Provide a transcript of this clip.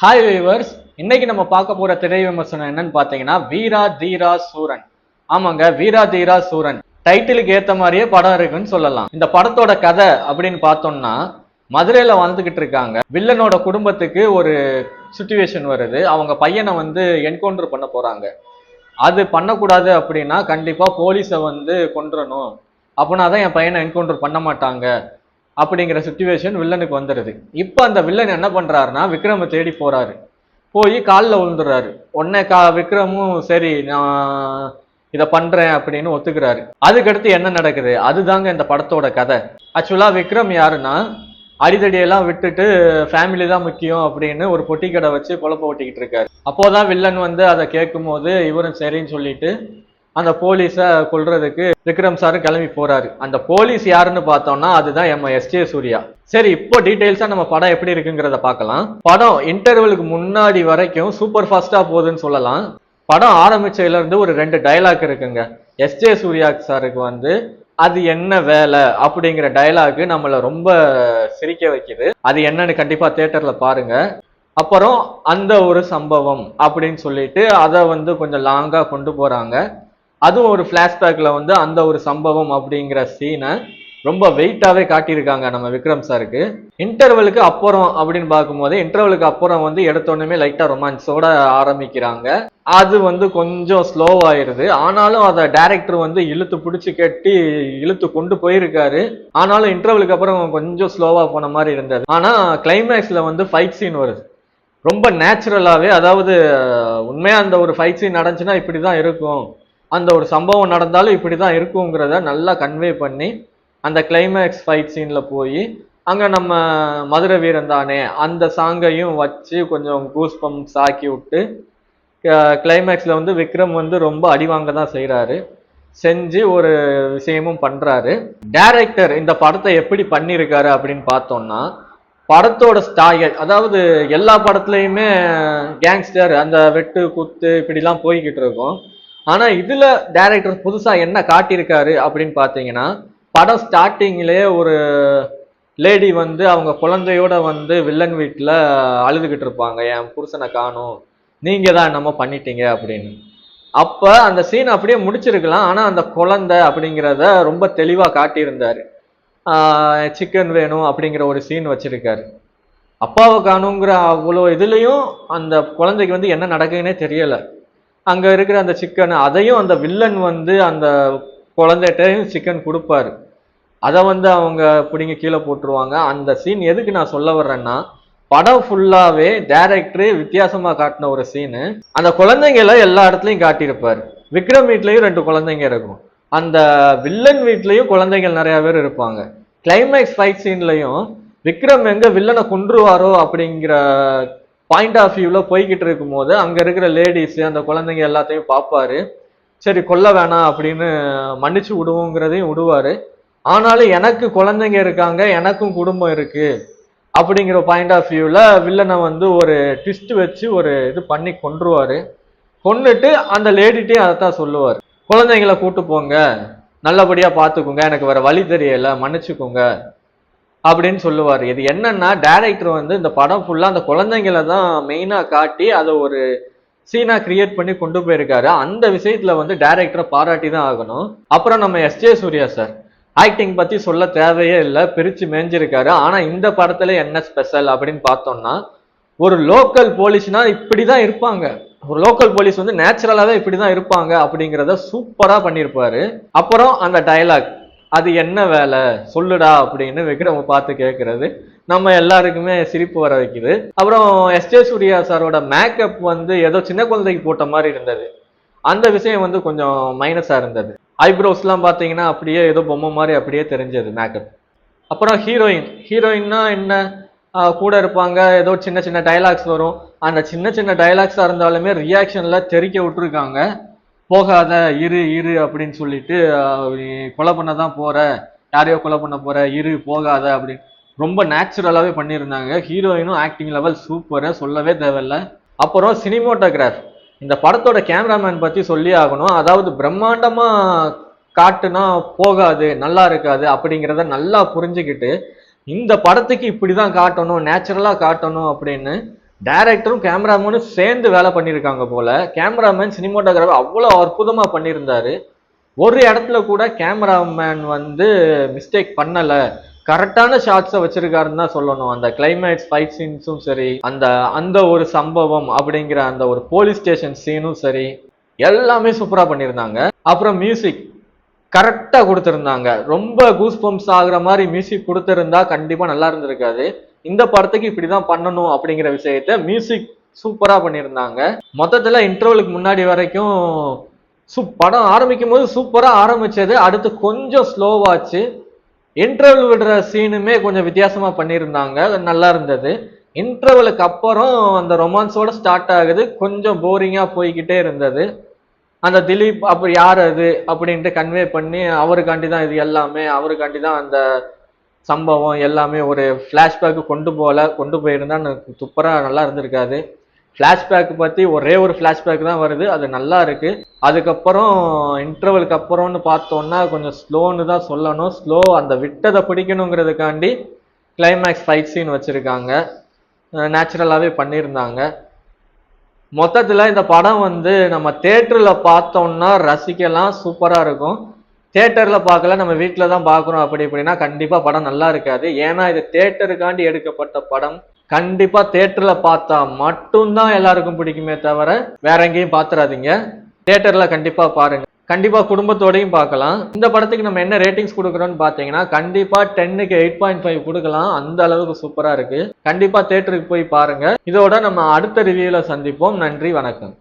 Hi viewers இன்னைக்கு நம்ம பார்க்க போற திரை விமர்சனம் என்னன்னு பார்த்தீங்கன்னா வீரா தீரா சூரன். ஆமாங்க வீரா தீரா சூரன். டைட்டிலுக்கு ஏத்த மாதிரியே படம் இருக்குன்னு சொல்லலாம். இந்த படத்தோட கதை அப்படின்னு பார்த்தோம்னா மதுரையில வாழ்ந்துகிட்டு இருக்காங்க. வில்லனோட குடும்பத்துக்கு ஒரு சுச்சுவேஷன் வருது. அவங்க பையனை வந்து என்கவுண்டர் பண்ண போறாங்க. அது பண்ணக்கூடாது அப்படின்னா கண்டிப்பா போலீஸை வந்து கொன்றணும். அப்படின்னா தான் என் பையனை என்கவுண்டர் பண்ண மாட்டாங்க. அப்படிங்கிற சுச்சுவேஷன் வில்லனுக்கு வந்துடுது. இப்போ அந்த வில்லன் என்ன பண்ணுறாருன்னா விக்ரமை தேடி போகிறாரு போய் காலில் விழுந்துடுறாரு. உடனே கா விக்ரமும் சரி நான் இதை பண்ணுறேன் அப்படின்னு ஒத்துக்கிறாரு. அதுக்கடுத்து என்ன நடக்குது? அதுதாங்க இந்த படத்தோட கதை. ஆக்சுவலாக விக்ரம் யாருன்னா அடிதடியெல்லாம் விட்டுட்டு ஃபேமிலி தான் முக்கியம் அப்படின்னு ஒரு பொட்டி கடை வச்சு பொழப்ப ஓட்டிக்கிட்டு இருக்காரு. அப்போதான் வில்லன் வந்து அதை கேட்கும் போது இவரும் சரின்னு சொல்லிட்டு அந்த போலீஸை கொல்றதுக்கு விக்ரம் சாரும் கிளம்பி போறாரு. அந்த போலீஸ் யாருன்னு பார்த்தோம்னா அதுதான் எம். எஸ். ஜே. சூர்யா. சரி இப்போ டீடைல்ஸா நம்ம படம் எப்படி இருக்குங்கிறத பார்க்கலாம். படம் இன்டர்வலுக்கு முன்னாடி வரைக்கும் சூப்பர் ஃபாஸ்டா போகுதுன்னு சொல்லலாம். படம் ஆரம்பிச்சதுல இருந்து ஒரு ரெண்டு டைலாக் இருக்குங்க. எஸ். ஜே. சூர்யா சாருக்கு வந்து அது என்ன வேலை அப்படிங்கிற டைலாக் நம்மளை ரொம்ப சிரிக்க வைக்குது. அது என்னன்னு கண்டிப்பா தியேட்டர்ல பாருங்க. அப்புறம் அந்த ஒரு சம்பவம் அப்படின்னு சொல்லிட்டு அதை வந்து கொஞ்சம் லாங்கா கொண்டு போறாங்க. அதுவும் ஒரு ஃப்ளாஷ்பேக்கில் வந்து அந்த ஒரு சம்பவம் அப்படிங்கிற சீனை ரொம்ப வெயிட்டாகவே காட்டியிருக்காங்க நம்ம விக்ரம் சாருக்கு. இன்டர்வலுக்கு அப்புறம் அப்படின்னு பார்க்கும்போது இன்டர்வலுக்கு அப்புறம் வந்து எடுத்தோடனே லைட்டாக ரொமான்ஸோட ஆரம்பிக்கிறாங்க. அது வந்து கொஞ்சம் ஸ்லோவாயிருது ஆனாலும் அதை டைரக்டர் வந்து இழுத்து பிடிச்சி கட்டி இழுத்து கொண்டு போயிருக்காரு. ஆனாலும் இன்டர்வலுக்கு அப்புறம் கொஞ்சம் ஸ்லோவாக போன மாதிரி இருந்தது. ஆனால் கிளைமேக்ஸில் வந்து ஃபைட் சீன் வருது. ரொம்ப நேச்சுரலாகவே அதாவது உண்மையாக அந்த ஒரு ஃபைட் சீன் நடந்துச்சுன்னா இப்படிதான் இருக்கும். அந்த ஒரு சம்பவம் நடந்தாலும் இப்படி தான் இருக்குங்கிறத நல்லா கன்வே பண்ணி அந்த கிளைமேக்ஸ் ஃபைட் சீனில் போய் அங்கே நம்ம மதுரை வீரன் தானே அந்த சாங்கையும் வச்சு கொஞ்சம் கூஸ் பம்ப்ஸ் ஆக்கி விட்டு கிளைமேக்ஸில் வந்து விக்ரம் வந்து ரொம்ப அடிவாங்க தான் செய்கிறாரு செஞ்சு ஒரு விஷயமும் பண்ணுறாரு டேரக்டர் இந்த படத்தை எப்படி பண்ணியிருக்காரு அப்படின்னு பார்த்தோம்னா படத்தோட ஸ்டாயல் அதாவது எல்லா படத்துலையுமே கேங்ஸ்டர் அந்த வெட்டு குத்து இப்படிலாம் போய்கிட்டு இருக்கும். ஆனா இதுல டைரக்டர் புதுசா என்ன காட்டியிருக்காரு அப்படின்னு பார்த்தீங்கன்னா படம் ஸ்டார்டிங்கிலேயே ஒரு லேடி வந்து அவங்க குழந்தையோட வந்து வில்லன் வீட்டில் அழுதுகிட்டு இருப்பாங்க. என் புருஷனை காணும். நீங்கள் தான் என்னமோ பண்ணிட்டீங்க அப்படின்னு. அப்போ அந்த சீன் அப்படியே முடிச்சிருக்கலாம். ஆனால் அந்த குழந்தை அப்படிங்கிறத ரொம்ப தெளிவாக காட்டியிருந்தார். சிக்கன் வேணும் அப்படிங்கிற ஒரு சீன் வச்சுருக்காரு. அப்பாவை காணுங்கிற அவ்வளோ இதுலேயும் அந்த குழந்தைக்கு வந்து என்ன நடக்குதுன்னே தெரியலை. அங்க இருக்கிற அந்த சிக்கன் அதையும் அந்த வில்லன் வந்து அந்த குழந்தைகிட்டையும் சிக்கன் கொடுப்பாரு. அதை வந்து அவங்க பிடிங்க கீழே போட்டுருவாங்க. அந்த சீன் எதுக்கு நான் சொல்ல வர்றேன்னா படம் ஃபுல்லாவே டேரக்டர் வித்தியாசமா காட்டின ஒரு சீனு அந்த குழந்தைங்கள எல்லா இடத்துலையும் காட்டியிருப்பாரு. விக்ரம் வீட்லயும் ரெண்டு குழந்தைங்க இருக்கும். அந்த வில்லன் வீட்லயும் குழந்தைகள் நிறைய பேர் இருப்பாங்க. கிளைமேக்ஸ் ஃபைட் சீன்லயும் விக்ரம் எங்க வில்லனை கொன்றுவாரோ அப்படிங்கிற பாயிண்ட் ஆஃப் வியூவில் போய்கிட்டு இருக்கும்போது அங்கே இருக்கிற லேடிஸ் அந்த குழந்தைங்க எல்லாத்தையும் பார்ப்பாரு. சரி கொல்ல வேணாம் அப்படின்னு மன்னிச்சு விடுவோங்கிறதையும் விடுவார். ஆனாலும் எனக்கு குழந்தைங்க இருக்காங்க எனக்கும் குடும்பம் இருக்குது அப்படிங்கிற பாயிண்ட் ஆஃப் வியூவில் வில்லனை வந்து ஒரு ட்விஸ்ட் வச்சு ஒரு இது பண்ணி கொன்றுவார். கொண்டுட்டு அந்த லேடிட்டையும் அதைத்தான் சொல்லுவார். குழந்தைங்கள கூட்டு போங்க நல்லபடியாக பார்த்துக்கோங்க எனக்கு வேறு வழி தெரியலை மன்னிச்சுக்கோங்க. அப்படின்னு சொல்லுவார். இது என்னன்னா டேரக்டர் வந்து இந்த படம் ஃபுல்லாக அந்த குழந்தைங்கள தான் மெயினாக காட்டி அதை ஒரு சீனா கிரியேட் பண்ணி கொண்டு போயிருக்காரு. அந்த விஷயத்துல வந்து டேரக்டரை பாராட்டி தான் ஆகணும். அப்புறம் நம்ம S J Suriya sir acting பத்தி சொல்ல தேவையே இல்லை பிரிச்சு மேஞ்சிருக்காரு. ஆனா இந்த படத்துல என்ன ஸ்பெஷல் அப்படின்னு பார்த்தோம்னா ஒரு லோக்கல் போலீஸ்னா இப்படிதான் இருப்பாங்க. ஒரு லோக்கல் போலீஸ் வந்து நேச்சுரலாவே இப்படிதான் இருப்பாங்க அப்படிங்கிறத சூப்பரா பண்ணியிருப்பாரு அப்புறம் அந்த டயலாக் அது என்ன வேலை? சொல்லுடா அப்படின்னு விக்ரம பார்த்து கேட்கறது நம்ம எல்லாருக்குமே சிரிப்பு வர வைக்குது. அப்புறம் எஸ் ஜே சூர்யா சாரோட மேக்கப் வந்து ஏதோ சின்ன குழந்தைக்கு போட்ட மாதிரி இருந்தது. அந்த விஷயம் வந்து கொஞ்சம் மைனஸாக இருந்தது. ஐப்ரோஸ்லாம் பார்த்தீங்கன்னா அப்படியே ஏதோ பொம்மை மாதிரி அப்படியே தெரிஞ்சது மேக்கப் அப்புறம் ஹீரோயின் ஹீரோயின்னா என்ன? கூட இருப்பாங்க. ஏதோ சின்ன சின்ன டைலாக்ஸ் வரும். அந்த சின்ன சின்ன டைலாக்ஸாக இருந்தாலுமே ரியாக்ஷனில் தெறிக்க விட்டுருக்காங்க. போகாத இரு இரு அப்படின்னு சொல்லிட்டு கொலை பண்ண தான் போற. யாரையோ கொலை பண்ண போற. இரு போகாத அப்படின்னு. ரொம்ப நேச்சுரலாகவே பண்ணியிருந்தாங்க. ஹீரோயினும் ஆக்டிங் லெவல் சூப்பராக சொல்லவே தேவையில்ல. அப்புறம் சினிமோட்டோகிராஃப் இந்த படத்தோட கேமராமேன் பற்றி சொல்லி ஆகணும். அதாவது பிரம்மாண்டமாக காட்டுனா போகாது நல்லா இருக்காது அப்படிங்கிறத நல்லா புரிஞ்சுக்கிட்டு இந்த படத்துக்கு இப்படி தான் காட்டணும் நேச்சுரலாக காட்டணும் அப்படின்னு டேரக்டரும் கேமராமேனும் சேர்ந்து வேலை பண்ணியிருக்காங்க போல. கேமராமேன் சினிமோட்டோகிராஃபர் அவ்வளோ அற்புதமாக பண்ணியிருந்தாரு. ஒரு இடத்துல கூட கேமராமேன் வந்து மிஸ்டேக் பண்ணலை. கரெக்டான ஷாட்ஸை வச்சிருக்காருன்னு தான் சொல்லணும். அந்த கிளைமேக்ஸ் ஃபைட் சீன்ஸும் சரி அந்த அந்த ஒரு சம்பவம் அப்படிங்கிற அந்த ஒரு போலீஸ் ஸ்டேஷன் சீனும் சரி எல்லாமே சூப்பராக பண்ணியிருந்தாங்க. அப்புறம் மியூசிக் கரெக்டாக கொடுத்துருந்தாங்க. ரொம்ப கூஸ் பம்ப்ஸ் ஆகுற மாதிரி மியூசிக் கொடுத்துருந்தா கண்டிப்பாக நல்லா இருந்திருக்காது. இந்த படத்துக்கு இப்படிதான் பண்ணணும் அப்படிங்கிற விஷயத்த மியூசிக் சூப்பரா பண்ணியிருந்தாங்க. மொத்தத்துல இன்டர்வலுக்கு முன்னாடி வரைக்கும் சூ படம் ஆரம்பிக்கும் போது சூப்பரா ஆரம்பிச்சது அடுத்து கொஞ்சம் ஸ்லோவாச்சு இன்டர்வல் விடுற சீனுமே கொஞ்சம் வித்தியாசமா பண்ணியிருந்தாங்க நல்லா இருந்தது. இன்டர்வலுக்கு அப்புறம் அந்த ரொமான்ஸோட ஸ்டார்ட் ஆகுது கொஞ்சம் போரிங்கா போய்கிட்டே இருந்தது. அந்த திலீப் அப்படி யார் அது அப்படின்ட்டு கன்வே பண்ணி அவருக்காண்டி தான் இது எல்லாமே அவருக்காண்டி தான் அந்த சம்பவம் எல்லாமே ஒரு ஃப்ளாஷ்பேக்கு கொண்டு போகல கொண்டு போயிருந்தா எனக்கு சூப்பராக நல்லா இருந்திருக்காது. ஃப்ளாஷ்பேக் பற்றி ஒரே ஒரு ஃப்ளாஷ்பேக் தான் வருது. அது நல்லா இருக்கு. அதுக்கப்புறம் இன்டர்வலுக்கு அப்புறம்னு பார்த்தோன்னா கொஞ்சம் ஸ்லோன்னு தான் சொல்லணும். ஸ்லோ அந்த விட்டதை பிடிக்கணுங்கிறதுக்காண்டி கிளைமேக்ஸ் ஃபைட் சீன் வச்சுருக்காங்க. நேச்சுரலாகவே பண்ணியிருந்தாங்க. மொத்தத்தில் இந்த படம் வந்து நம்ம தேட்டரில் பார்த்தோம்னா ரசிக்கலாம் சூப்பராக இருக்கும். தேட்டரில் பார்க்கல நம்ம வீட்டில் தான் பார்க்குறோம் அப்படி இப்படின்னா கண்டிப்பாக படம் நல்லா இருக்காது. ஏன்னா இது தேட்டருக்காண்டி எடுக்கப்பட்ட படம். கண்டிப்பாக தேட்டரில் பார்த்தா மட்டும்தான் எல்லாருக்கும் பிடிக்குமே தவிர வேற எங்கேயும் பார்த்துறாதீங்க தேட்டரில் கண்டிப்பாக பாருங்கள் கண்டிப்பாக குடும்பத்தோடையும் பார்க்கலாம். இந்த படத்துக்கு நம்ம என்ன ரேட்டிங்ஸ் கொடுக்குறோம்னு பார்த்தீங்கன்னா கண்டிப்பாக டென்னுக்கு எயிட் பாயிண்ட் ஃபைவ் கொடுக்கலாம். அந்த அளவுக்கு சூப்பராக இருக்குது கண்டிப்பாக தேட்டருக்கு போய் பாருங்கள் இதோட நம்ம அடுத்த ரிவியூவில் சந்திப்போம். நன்றி வணக்கம்.